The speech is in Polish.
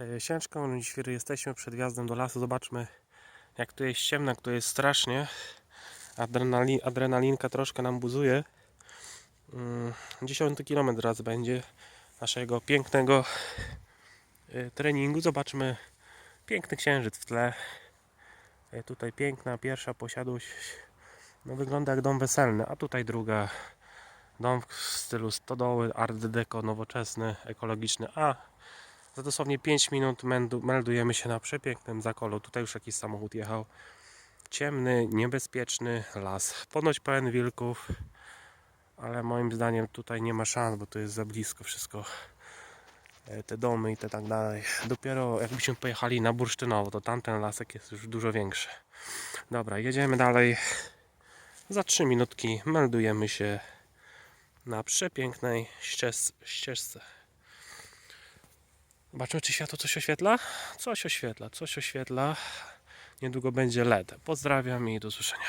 E, Sięczką, świry jesteśmy przed wjazdem do lasu. Zobaczmy, jak tu jest ciemno, tu jest strasznie. Adrenali, adrenalinka troszkę nam buzuje. Mm, 10 km raz będzie naszego pięknego e, treningu. Zobaczmy piękny księżyc w tle. E, Tutaj piękna pierwsza posiadłość. No, wygląda jak dom weselny, a tutaj druga. Dom w stylu stodoły, art deco, nowoczesny, ekologiczny. A za dosłownie 5 minut meldu- meldujemy się na przepięknym zakolu. Tutaj już jakiś samochód jechał. Ciemny, niebezpieczny las. Ponoć pełen wilków, ale moim zdaniem tutaj nie ma szans, bo to jest za blisko wszystko. E, Te domy i te tak dalej. Dopiero jakbyśmy pojechali na Bursztynowo, to tamten lasek jest już dużo większy. Dobra, jedziemy dalej. Za 3 minutki meldujemy się na przepięknej ścież- ścieżce. Zobaczymy, czy światło coś oświetla? Coś oświetla, coś oświetla. Niedługo będzie LED. Pozdrawiam i do usłyszenia.